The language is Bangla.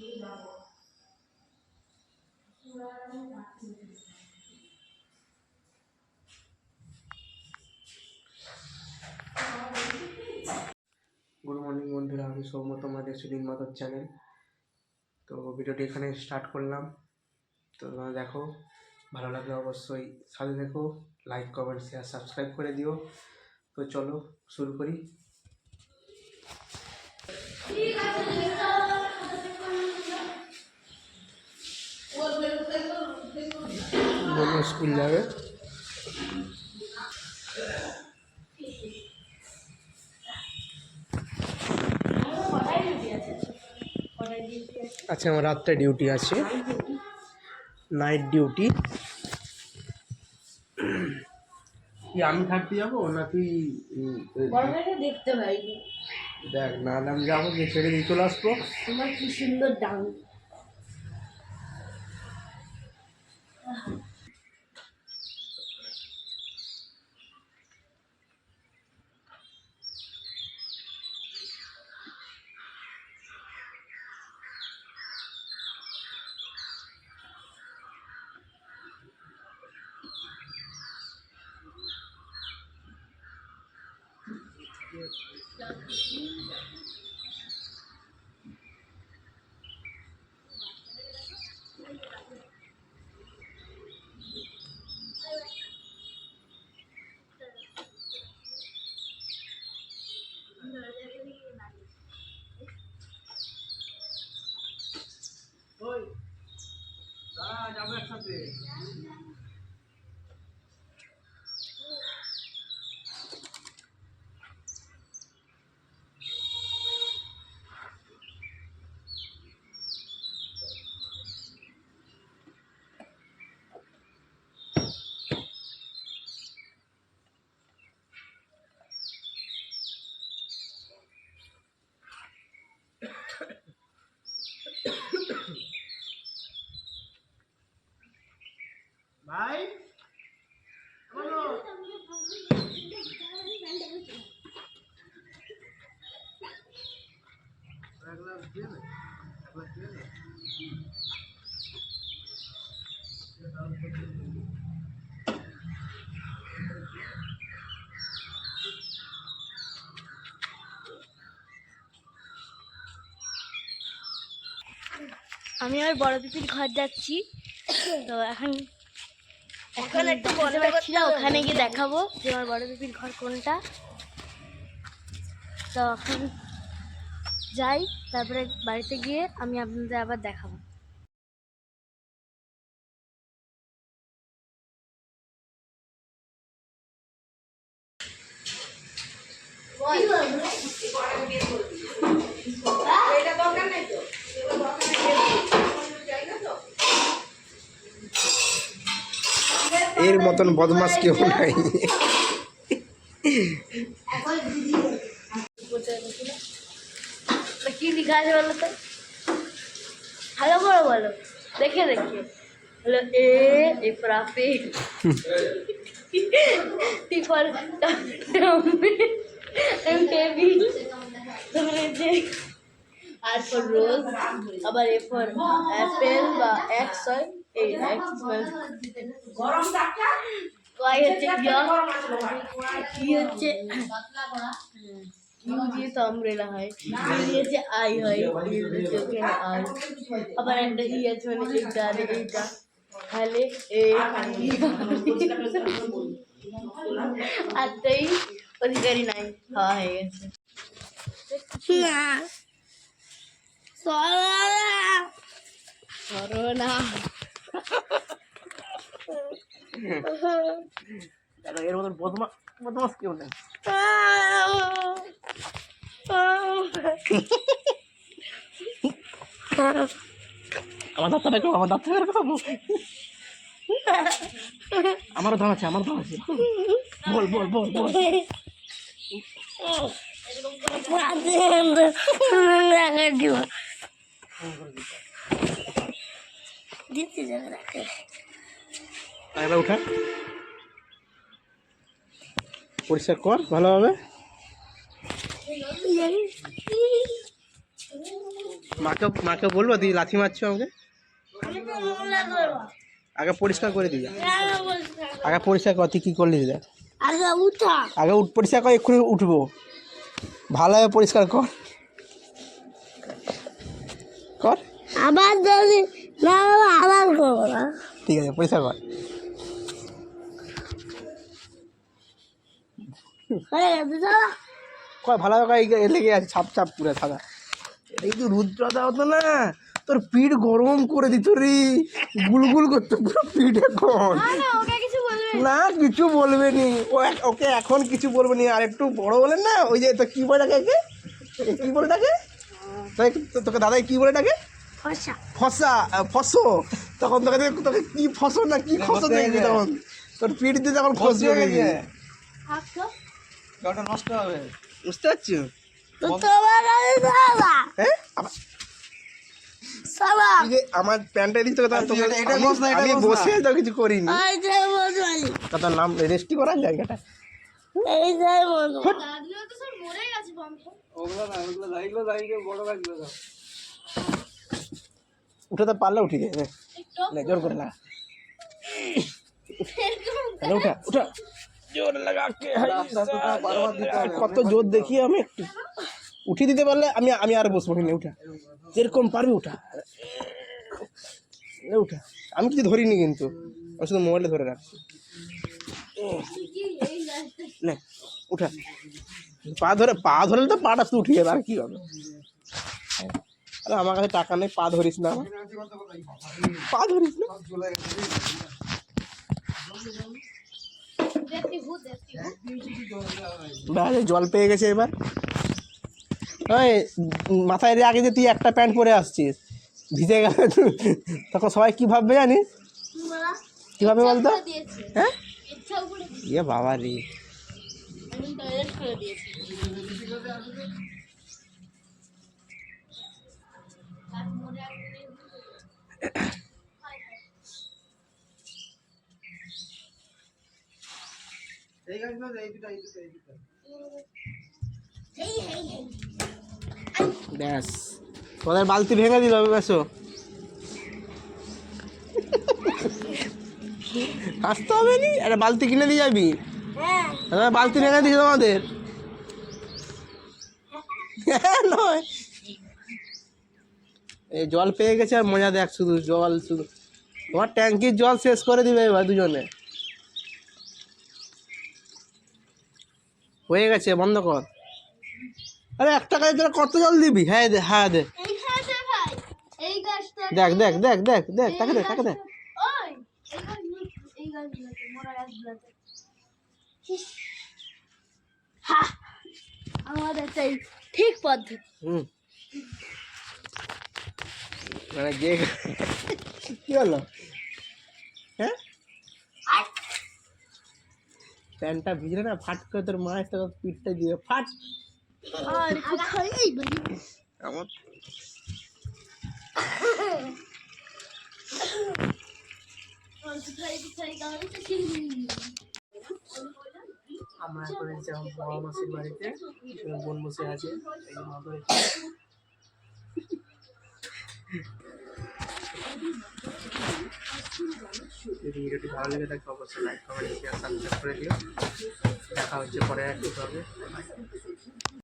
গুড মর্নিং বন্ধুরা। আমি সৌম্য তোমার দেখছি দিন মাতার চ্যানেল তো ভিডিওটি এখানে স্টার্ট করলাম। তো তোমরা দেখো, ভালো লাগলে অবশ্যই সাথে দেখো লাইক কমেন্ট শেয়ার সাবস্ক্রাইব করে দিও। তো চলো, শুরু করি। বোন স্কুল যাবে। আচ্ছা আমার রাত্রে ডিউটি আছে। Night duty. কি আমি থাকতে যাব না তুই দেখতে পাইনি দেখ না আমি যাব ছেড়ে দিয়ে চলে আসব। তোমার কি সুন্দর ডাং যাব একসাথে ভাই বলো এক গ্লাস দিয়ে নে এক গ্লাস দিয়ে নে আমি আর বড় পিপির ঘর যাচ্ছি। তো এখন এখন একটু বলতে পারছি না ওখানে গিয়ে দেখাবো যে আমার বড় পিপির ঘর কোনটা। তো এখন যাই তারপরে বাড়িতে গিয়ে আমি আপনাদের আবার দেখাবো। এর মতন বদমাস কেউ নাই। আছে বলো তো। ভালো করে বলো। দেখে দেখে। হলো A A apple T for table তারপরে যে আর ফর রোজ, আবার এ ফর অ্যাপেল বা এক্স হয়। এই এক্স ওয়াই হচ্ছে কি হচ্ছে? ইউ দিয়ে তো আমব্রেলা হয় ই দিয়েছে আই হয় ই দিয়েছে ওখানে আই আবার একটা ই আছে মানে এইটা আর এইটা তাহলে এ আর তাই অধিকারী নাই খাওয়া হয়ে গেছে করোনা এর মতন বদমাস বদমাস কেউ নেই আমার দাঁতটা বের করো আমার দাঁতটা বের করো আমারও দাম আছে আমার দাম আছে বল বল বল বল দিতে যাবে রাখে উঠা পরিষ্কার কর ভালোভাবে। মাকে মাকে বলব তুই লাথি মারছো আমাকে? আগে পরিষ্কার করে দিই আগে পরিষ্কার কর তুই কী করলি দেখ। আগে উঠা আগে উঠ পরিষ্কার কর এক্ষুনি উঠবো। ভালোভাবে পরিষ্কার কর। কর। আবার যদি না আবার করব না। ঠিক আছে পরিষ্কার কর হয়ে গেছে চলো কয় ভালোভাবে কয় লেগে আছে ছাপ ছাপ পুরো সাদা এটা কিন্তু রুদ্রতা হতো না তোর পিঠ গরম করে দিত রে। গুলগুল করতো পুরো পিঠ এখন। না কিছু বলবে নি। ও ওকে এখন কিছু বলবে নি। আর একটু বড় বলেন না ওই যে তো কি বলে ডাকে কি বলে ডাকে তোকে- তো- তোকে দাদাই কি বলে ডাকে ফসা। ফসা তখন তোকে দেখে- তোকে কি ফসো না কি খসো দেখবি তখন? তোর পিঠ দিয়ে তখন খসবে দেখবি নষ্ট হবে। বুঝতে পারছ? হ্যাঁ? আমার প্যান্টটা দিচ্ছে আমি- বস না, না। তো কিছু করিনি। তোর নাম রেস্টি করার জায়গাটা। না না না পারলে উঠে যায় জোর করে তাহলে উঠা উঠা। জোর লাগা কে হবে। কত জোর দেখি আমি একটু। উঠিয়ে দিতে পারলে আমি আমি আর বসবো কিনে উঠা। যেরকম পারবি উঠা। উঠা। আমি কিছু ধরিনি কিন্তু। আমি শুধু মোবাইলে ধরে রাখছি নে উঠা। পা ধরে পা ধরলে তো পাটা শুধু উঠে যাবে আর কি হবে? আরে আমার কাছে টাকা নেই পা ধরিস না পা ধরিস না? এই জল পেয়ে গেছে এবার। ওই মাথায় রে আগে যে তুই একটা প্যান্ট পরে আসছিস, ভিজে গেল তখন সবাই কি ভাববে জানিস? কি ভাববে বলতো? হ্যাঁ? ইয়ে বাবা রে এই গাছগুলো এই দুটো এই দুটো এই দুটো ব্যাস। তোদের বালতি ভেঙে দিল বেশো আসতে হবে নি? একটা বালতি কিনে দিয়ে যাবি? হ্যাঁ বালতি ভেঙে দিয়েছে তোমাদের? হ্যাঁ, নয়। এই জল পেয়ে গেছে আর মজা দেখ শুধু জল শুধু। তোমার ট্যাঙ্কির জল শেষ করে দিবে এবার দুজনে। হয়ে গেছে বন্ধ কর। আরে একটা টাকায় তোরা কত জল দিবি? হ্যাঁ দে হ্যাঁ দে। দেখ দেখ দেখ দেখ দেখ তাকে দেখ তাকে দেখ আমাদের সেই ঠিক পদ্ধতি। হুম। মানে যে কি হলো? হ্যাঁ? প্যান্টটা ভিজলে না ফাট করে তোর মায়ের তো পিঠটা দিয়ে ফাট। আর কোথায় এই বলি। আমার আমরা এখন বাবা মাসির বাড়িতে। বোন বসে আছে এই মা যদি ভিডিওটি ভালো লেগে থাকে, অবশ্যই লাইক কমেন্ট শেয়ার সাবস্ক্রাইব করে দিও। দেখা হচ্ছে পরে এক হবে।